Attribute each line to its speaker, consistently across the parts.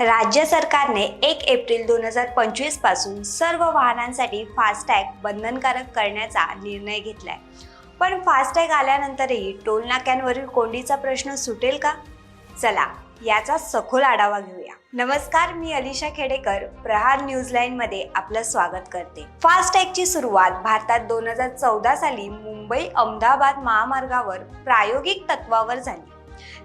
Speaker 1: राज्य सरकारने एक एप्रिल दोन हजार पंचवीसपासून सर्व वाहनांसाठी फास्टॅग बंधनकारक करण्याचा निर्णय घेतलाय. पण फास्टॅग आल्यानंतरही टोल नाक्यांवरील कोंडीचा प्रश्न सुटेल का? चला याचा सखोल आढावा घेऊया. नमस्कार मी अलिशा खेडेकर प्रहार न्यूजलाईन मध्ये आपलं स्वागत करते. फास्टॅगची सुरुवात भारतात दोन हजार चौदा साली मुंबई अहमदाबाद महामार्गावर प्रायोगिक तत्वावर झाली.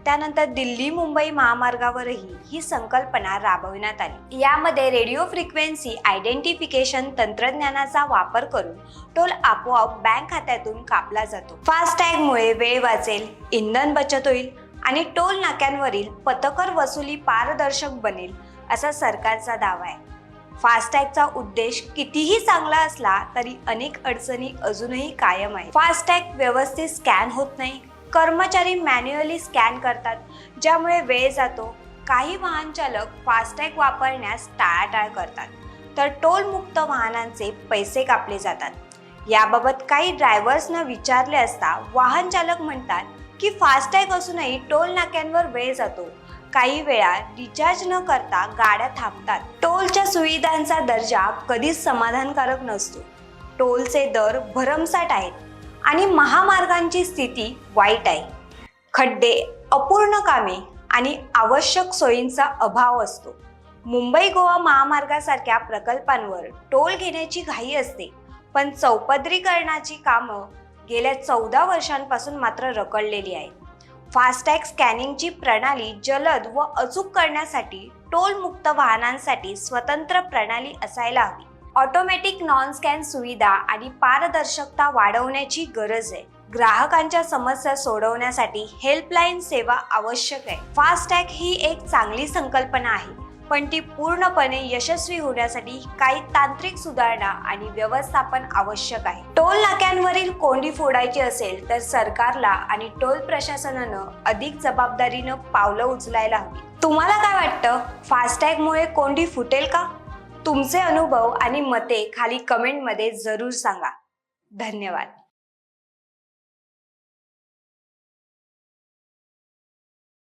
Speaker 1: त्यानंतर दिल्ली मुंबई महामार्गावरही ही संकल्पना राबविण्यात आली. यामध्ये रेडिओ फ्रिक्वेन्सी आयडेंटिफिकेशन तंत्रज्ञानाचा वापर करून टोल आपोआप बँक खात्यातून कापला जातो. फास्टॅगमुळे वेळ वाचेल इंधन बचत होईल आणि टोल नाक्यांवरील पथकर वसुली पारदर्शक बनेल असा सरकारचा दावा आहे. फास्टॅगचा उद्देश कितीही चांगला असला तरी अनेक अडचणी अजूनही कायम आहे फास्टॅग व्यवस्थित स्कॅन होत नाही कर्मचारी मॅन्युअली स्कॅन करतात ज्यामुळे वेळ जातो. काही वाहन चालक फास्टॅग वापरण्यास टाळाटाळ करतात. तर टोलमुक्त वाहनांचे पैसे कापले जातात. याबाबत काही ड्रायव्हर्सना विचारले असता वाहन चालक म्हणतात की फास्टॅग असूनही टोल नाक्यांवर वेळ जातो. काही वेळा रिचार्ज न करता गाड्या थांबतात. टोलच्या सुविधांचा दर्जा कधीच समाधानकारक नसतो. टोलचे दर भरमसाठ आहेत. आणि महामार्गांची स्थिती वाईट आहे. खड्डे अपूर्ण कामे आणि आवश्यक सोयींचा अभाव असतो. मुंबई गोवा महामार्गासारख्या प्रकल्पांवर टोल घेण्याची घाई असते पण चौपदरीकरणाची कामं गेल्या चौदा वर्षांपासून मात्र रखडलेली आहेत. फास्टॅग स्कॅनिंगची प्रणाली जलद व अचूक करण्यासाठी टोलमुक्त वाहनांसाठी स्वतंत्र प्रणाली असायला हवी. ऑटोमॅटिक नॉन स्कॅन सुविधा आणि पारदर्शकता वाढवण्याची गरज आहे. ग्राहकांच्या समस्या सोडवण्यासाठी हेल्पलाईन सेवा आवश्यक आहे. फास्टॅग ही एक चांगली संकल्पना आहे पण ती पूर्णपणे यशस्वी होण्यासाठी काही तांत्रिक सुधारणा आणि व्यवस्थापन आवश्यक आहे. टोल नाक्यांवरील कोंडी फोडायची असेल तर सरकारला आणि टोल प्रशासनानं अधिक जबाबदारीनं पावलं उचलायला हवी. तुम्हाला काय वाटतं? फास्टॅगमुळे कोंडी फुटेल का? तुमचे अनुभव आणि मते खाली कमेंटमध्ये जरूर सांगा. धन्यवाद.